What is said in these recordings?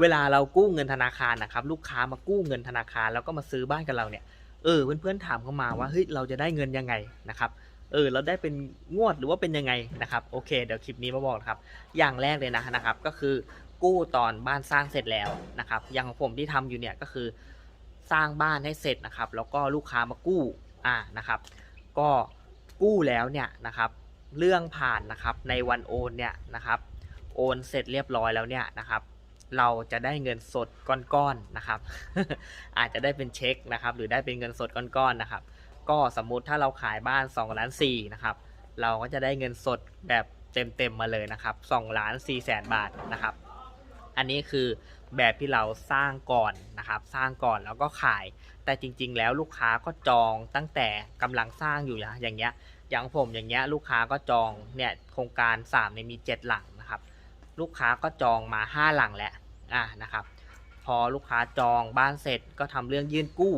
เวลาเรากู้เงินธนาคารนะครับ ลูกค้ามากู้เงินธนาคารแล้วก็มาซื้อบ้านกับเราเนี่ยเออเพื่อนๆถามเข้ามาว่าเฮ้ยเราจะได้เงินยังไงนะครับเออเราได้เป็นงวดหรือว่าเป็นยังไงนะครับโอเคเดี๋ยวคลิปนี้มาบอกครับ อย่างแรกเลยนะนะครับ ก็คือกู้ตอนบ้านสร้างเสร็จแล้วนะครับอย่างของผมที่ทำอยู่เนี่ยก็คือสร้างบ้านให้เสร็จนะครับ แล้วก็ลูกค้ามากู้อ่านะครับ ก็กู้แล้วเนี่ยนะครับเรื่องผ่านนะครับในวันโอนเนี่ยนะครับโอนเสร็จเรียบร้อยแล้วเนี่ยนะครับ เราจะได้เงินสดก้อนๆนะครับ อาจจะได้เป็นเช็คนะครับ หรือได้เป็นเงินสดก้อนๆนะครับ ก็สมมุติถ้าเราขายบ้าน2ล้าน4นะครับ เราก็จะได้เงินสดแบบเต็มๆมาเลยนะครับ2ล้าน4แสนบาทนะครับ อันนี้คือแบบที่เราสร้างก่อนนะครับ สร้างก่อนแล้วก็ขาย แต่จริง ๆ แล้วลูกค้าก็จองตั้งแต่กำลังสร้างอยู่นะอย่างเงี้ย อย่างผมอย่างเงี้ยลูกค้าก็จองเนี่ยโครงการ3เนี่ยมี 7 หลังนะครับ ลูกค้าก็จองมา 5 หลังแล้ว อ่านะครับ พอลูกค้าจองบ้านเสร็จก็ทำเรื่องยื่นกู้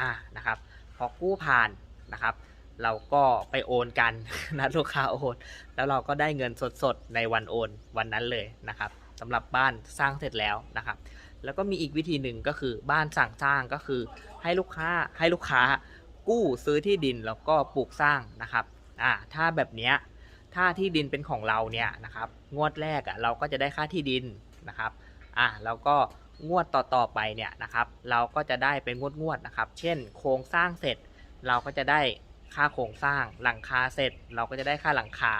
อ่านะครับ พอกู้ผ่านนะครับ เราก็ไปโอนกันนัดลูกค้าโอนแล้วเราก็ได้เงินสดๆในวันโอนวันนั้นเลยนะครับสำหรับบ้านสร้างเสร็จแล้วนะครับ แล้วก็มีอีกวิธีหนึ่งก็คือบ้านสั่งสร้างก็คือให้ลูกค้าให้ลูกค้ากู้ซื้อที่ดินแล้วก็ปลูกสร้างนะครับอ่าถ้าแบบเนี้ยถ้าที่ดินเป็นของเราเนี่ยนะครับงวดแรกอะเราก็จะได้ค่าที่ดินนะครับ อ่าแล้วก็งวดต่อๆไปเนี่ยนะครับ เราก็จะได้เป็นงวดๆนะครับ เช่น โครงสร้างเสร็จ เราก็จะได้ค่าโครงสร้าง หลังคาเสร็จ เราก็จะได้ค่าหลังคา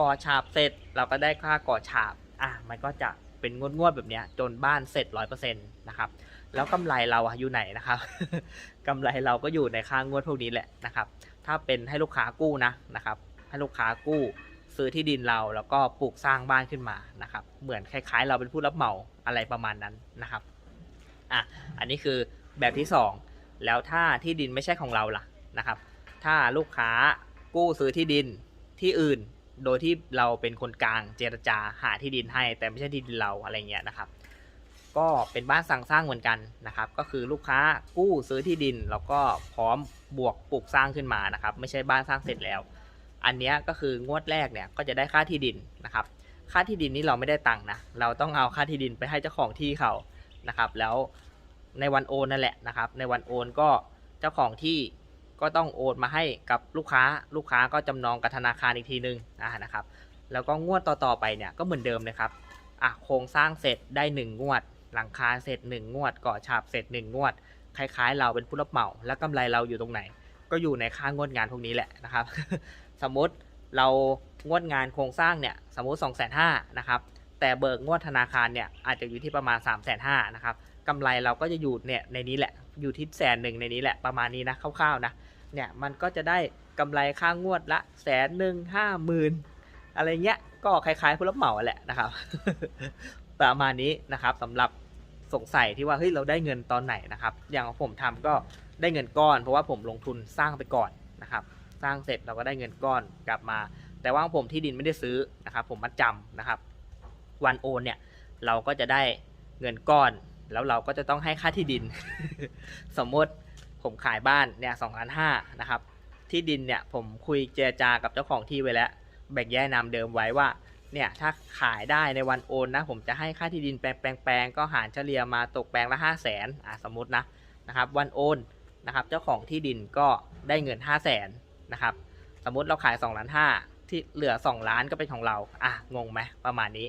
ก่อฉาบเสร็จ เราก็ได้ค่าก่อฉาบ อะ มันก็จะเป็นงวดงวดๆแบบเนี้ยจนบ้านเสร็จร้อยเปอร์เซ็นต์นะครับ แล้วกำไรเราอะอยู่ไหนนะครับกำไรเราก็อยู่ในค่างวดพวกนี้แหละนะครับ ถ้าเป็นให้ลูกค้ากู้นะนะครับ ให้ลูกค้ากู้ ซื้อที่ดินเราแล้วก็ปลูกสร้างบ้านขึ้นมานะครับ เหมือนคล้าย ๆ เราเป็นผู้รับเหมาอะไรประมาณนั้นนะครับอะอันนี้คือแบบที่สองแล้วถ้าที่ดินไม่ใช่ของเราล่ะนะครับ ถ้าลูกค้ากู้ซื้อที่ดินที่อื่น โดยที่เราเป็นคนกลางเจรจาหาที่ดินให้ แต่ไม่ใช่ที่ดินเราอะไรเงี้ยนะครับ ก็เป็นบ้านสั่งสร้างเหมือนกันนะครับ ก็คือลูกค้ากู้ซื้อที่ดินแล้วก็พร้อมบวกปลูกสร้างขึ้นมานะครับ ไม่ใช่บ้านสร้างเสร็จแล้ว อันนี้ก็คืองวดแรกเนี่ยก็จะได้ค่าที่ดินนะครับ ค่าที่ดินนี้เราไม่ได้ตังค์นะ เราต้องเอาค่าที่ดินไปให้เจ้าของที่เขานะครับ แล้วในวันโอนนั่นแหละนะครับ ในวันโอนก็เจ้าของที่ก็ต้องโอนมาให้กับลูกค้า ลูกค้าก็จำนองกับธนาคารอีกทีนึงอ่านะครับ แล้วก็งวดต่อๆไปเนี่ยก็เหมือนเดิมเลยครับอะโครงสร้างเสร็จได้ 1 งวด หลังคาเสร็จ 1 งวดก่อฉาบเสร็จ 1 งวด คล้าย ๆ เราเป็นผู้รับเหมา แล้วกำไรเราอยู่ตรงไหน ก็อยู่ในค่างวดงานพวกนี้แหละนะครับ สมมติเรางวดงานโครงสร้างเนี่ยสมมติ 2 5 0 0 0นะครับแต่เบิกงวดธนาคารเนี่ยอาจจะอยู่ที่ประมาณ 3 5 0 0 0นะครับกำไรเราก็จะอยู่เนี่ยในนี้แหละอยู่ที่แสนหนึ่งในนี้แหละประมาณนี้นะคร่าวๆนะเนี่ยมันก็จะได้กำไรค่างวดละแสนหนึ่งห้าหมื่นอะไรเงี้ยก็คล้ายๆผู้รับเหมาแหละนะครับ ประมาณนี้นะครับสำหรับสงสัยที่ว่าเฮ้ยเราได้เงินตอนไหนนะครับ อย่างของผมทำก็ได้เงินก้อน เพราะว่าผมลงทุนสร้างไปก่อนนะครับ สร้างเสร็จเราก็ได้เงินก้อนกลับมา แต่ว่าผมที่ดินไม่ได้ซื้อนะครับ ผมมัดจำนะครับ วันโอนเนี่ยเราก็จะได้เงินก้อน แล้วเราก็จะต้องให้ค่าที่ดิน สมมติผมขายบ้านเนี่ยสองล้านห้านะครับ ที่ดินเนี่ยผมคุยเจรจากับเจ้าของที่ไว้แล้ว แบ่งแยกนามเดิมไว้ว่าเนี่ยถ้าขายได้ในวันโอนนะ ผมจะให้ค่าที่ดินแปลงแปลงแปลงก็หารเฉลี่ยมาตกแปลงละห้าแสนอะสมมตินะนะครับ วันโอนนะครับ เจ้าของที่ดินก็ได้เงินห้าแสน นะครับ สมมติเราขาย2ล้านห้าที่เหลือ 2 ล้านก็เป็นของเรา อะ งงไหมประมาณนี้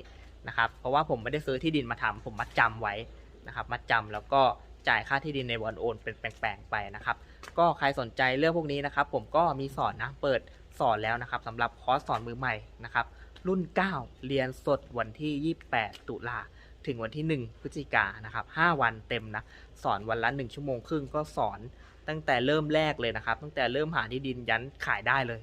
นะครับ เพราะว่าผมไม่ได้ซื้อที่ดินมาทำผมมัดจำไว้นะครับ มัดจำแล้วก็จ่ายค่าที่ดินในวันโอน เป็นแปลงๆไปนะครับ ก็ใครสนใจเรื่องพวกนี้นะครับ ผมก็มีสอนนะ เปิดสอนแล้วนะครับสำหรับคอร์สสอนมือใหม่นะครับ รุ่น 9 เรียนสดวันที่ 28 ตุลาถึงวันที่ 1 พฤศจิกานนะครับ 5 วันเต็มนะ สอนวันละ 1 ชั่วโมงครึ่งก็สอน ตั้งแต่เริ่มแรกเลยนะครับ ตั้งแต่เริ่มหาที่ดินยันขายได้เลย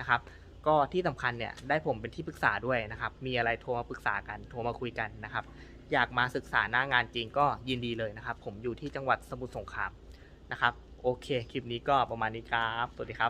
นะครับ ก็ที่สำคัญเนี่ยได้ผมเป็นที่ปรึกษาด้วยนะครับ มีอะไรโทรมาปรึกษากันโทรมาคุยกันนะครับ อยากมาศึกษาหน้างานจริงก็ยินดีเลยนะครับ ผมอยู่ที่จังหวัดสมุทรสงครามนะครับ โอเค คลิปนี้ก็ประมาณนี้ครับ สวัสดีครับ